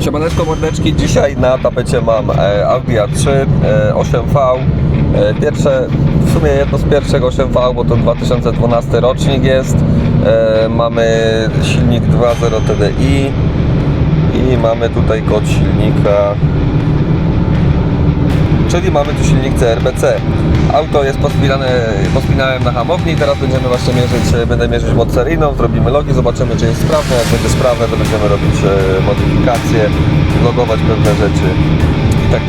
Siemaneczko mordeczki, dzisiaj na tapecie mam e, Audi A3 e, 8V e, Pierwsze, w sumie jedno z pierwszych 8V, bo to 2012 rocznik jest. E, Mamy silnik 2.0 TDI I mamy tutaj kod silnika Czyli mamy tu silnik CRBC. Auto jest pospinane, pospinałem na hamowni i teraz będziemy właśnie mierzyć, e, będę mierzyć moc seryjną, zrobimy logi, zobaczymy czy jest sprawne, jak będzie sprawne to będziemy robić e, modyfikacje, logować pewne rzeczy i tak